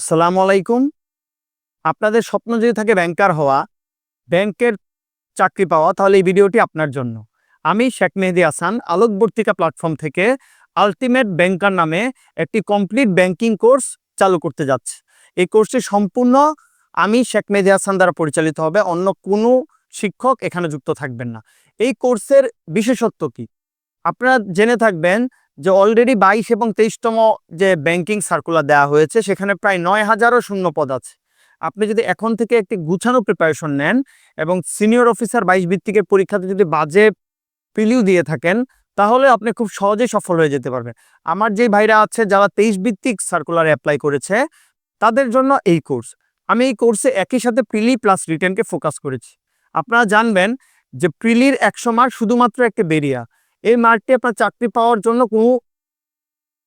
আসসালামু আলাইকুম। আপনাদের স্বপ্ন যদি থাকে ব্যাংকার হওয়া, ব্যাংকের চাকরি পাওয়া, তাহলে এই ভিডিওটি আপনার জন্য। আমি শেখ মেহেদি আসান আলোকবর্তিকা প্ল্যাটফর্ম থেকে আলটিমেট ব্যাংকার নামে একটি কমপ্লিট ব্যাংকিং কোর্স চালু করতে যাচ্ছে। এই কোর্সটি সম্পূর্ণ আমি শেখ মেহেদি আসান দ্বারা পরিচালিত হবে, অন্য কোনো শিক্ষক এখানে যুক্ত থাকবেন না। এই কোর্সের বিশেষত্ব কি? আপনারা জেনে থাকবেন যে অলরেডি বাইশ এবং তেইশতম যে ব্যাংকিং সার্কুলার দেওয়া হয়েছে, সেখানে প্রায় নয় হাজারও শূন্য পদ আছে। আপনি যদি এখন থেকে একটি গুছানো প্রিপারেশন নেন এবং সিনিয়র অফিসার বাইশ ভিত্তিকের পরীক্ষাতে যদি বাজে পিলিউ দিয়ে থাকেন, তাহলে আপনি খুব সহজেই সফল হয়ে যেতে পারবেন। আমার যে ভাইরা আছে, যারা তেইশ ভিত্তিক সার্কুলারে অ্যাপ্লাই করেছে, তাদের জন্য এই কোর্স আমি এই কোর্সে একই সাথে প্রিলি প্লাস রিটার্নকে ফোকাস করেছি। আপনারা জানবেন যে প্রিলির একশো মার্ক শুধুমাত্র একটা বেরিয়া এই মার্কটি আপনার চাকরি পাওয়ার জন্য কোনো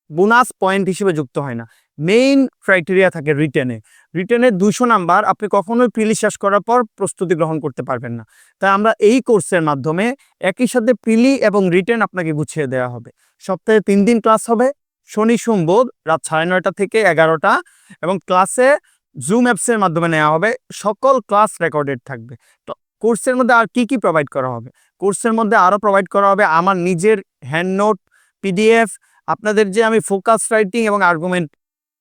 বোনাস পয়েন্ট হিসেবে যুক্ত হয় না। মেইন ক্রাইটেরিয়া থাকে রিটেনে রিটেনের দুশো নাম্বার আপনি কখনোই প্রিলি শেষ করার পর প্রস্তুতি গ্রহণ করতে পারবেন না। তাই আমরা এই কোর্সের মাধ্যমে একই সাথে প্রিলি এবং রিটেন আপনাকে গুছিয়ে দেওয়া হবে। সপ্তাহে তিন দিন ক্লাস হবে। শনি, সোম, বুধ রাত সাড়ে নয়টা থেকে এগারোটা এবং ক্লাসে জুম অ্যাপসের মাধ্যমে নেওয়া হবে। সকল ক্লাস রেকর্ডেড থাকবে। তো কোর্সের মধ্যে আর কি কি প্রোভাইড করা হবে? কোর্সের মধ্যে আরও প্রোভাইড করা হবে আমার নিজের হ্যান্ড নোট পিডিএফ আপনাদের যে আমি ফোকাস রাইটিং এবং আর্গুমেন্ট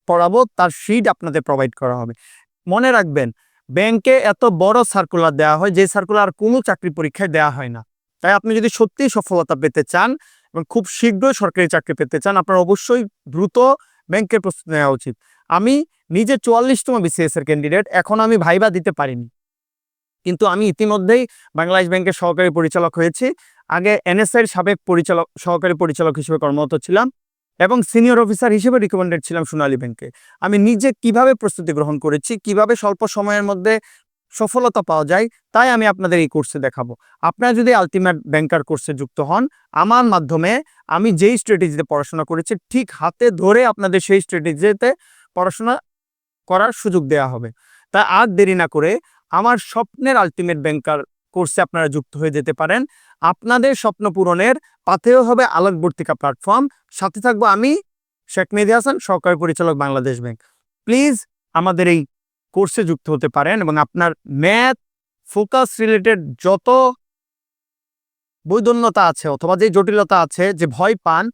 পড়াবো, তার শিট আপনাদের প্রোভাইড করা হবে। মনে রাখবেন ব্যাংকে এত বড় সার্কুলার দেওয়া হয়, যে সার্কুলার কোনো চাকরি পরীক্ষায় দেওয়া হয় না। তাই আপনি যদি সত্যিই সফলতা পেতে চান এবং খুব শীঘ্রই সরকারি চাকরি পেতে চান, আপনার অবশ্যই দ্রুত ব্যাংকের প্রস্তুতি নেওয়া উচিত। আমি নিজে চুয়াল্লিশতম বিসিএস এর ক্যান্ডিডেট এখন আমি ভাইবা দিতে পারিনি। কিন্তু আমি ইতিমধ্যেই বাংলাদেশ ব্যাংকের সহকারী পরিচালক হয়েছি। আগে এনএসআইয়ের সাবেক পরিচালক, সহকারী পরিচালক হিসেবে কর্মরত ছিলাম এবং সিনিয়র অফিসার হিসেবে রিকমেন্ডেড ছিলাম সোনালী ব্যাংকে। আমি নিজে কীভাবে প্রস্তুতি গ্রহণ করেছি, কীভাবে স্বল্প সময়ের মধ্যে সফলতা পাওয়া যায়, তাই আমি আপনাদের এই কোর্সে দেখাবো। আপনারা যদি আলটিমেট ব্যাংকার কোর্সে যুক্ত হন, আমার মাধ্যমে আমি যেই স্ট্র্যাটেজিতে পড়াশোনা করেছি, ঠিক হাতে ধরে আপনাদের সেই স্ট্র্যাটেজিতে পড়াশোনা করার সুযোগ দেওয়া হবে। তাই আর দেরি না করে আমার স্বপ্নের আলটিমেট ব্যাংকার কোর্সে আপনারা যুক্ত হয়ে যেতে পারেন। আপনাদের স্বপ্ন পূরণের পাথেও হবে আলোকবর্তিকা প্ল্যাটফর্ম সাথে থাকব আমি, শেখ মেহেদি হাসান, সহকারী পরিচালক বাংলাদেশ ব্যাংক প্লিজ আমাদের এই কোর্সে যুক্ত হতে পারেন এবং আপনার ম্যাথ ফোকাস রিলেটেড যত বৈদন্যতা আছে অথবা যে জটিলতা আছে, যে ভয় পান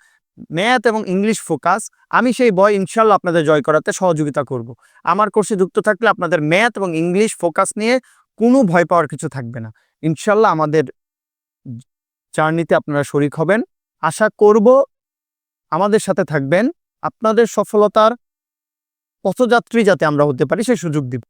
ম্যাথ এবং ইংলিশ ফোকাস, আমি সেই ভয় ইনশাল্লাহ আপনাদের জয় করাতে সহযোগিতা করব। আমার কোর্সে যুক্ত থাকলে আপনাদের ম্যাথ এবং ইংলিশ ফোকাস নিয়ে কোনো ভয় পাওয়ার কিছু থাকবে না। ইনশাল্লাহ আমাদের জার্নিতে আপনারা শরিক হবেন। আশা করব আমাদের সাথে থাকবেন। আপনাদের সফলতার পথযাত্রী যাতে আমরা হতে পারি, সেই সুযোগ দিব।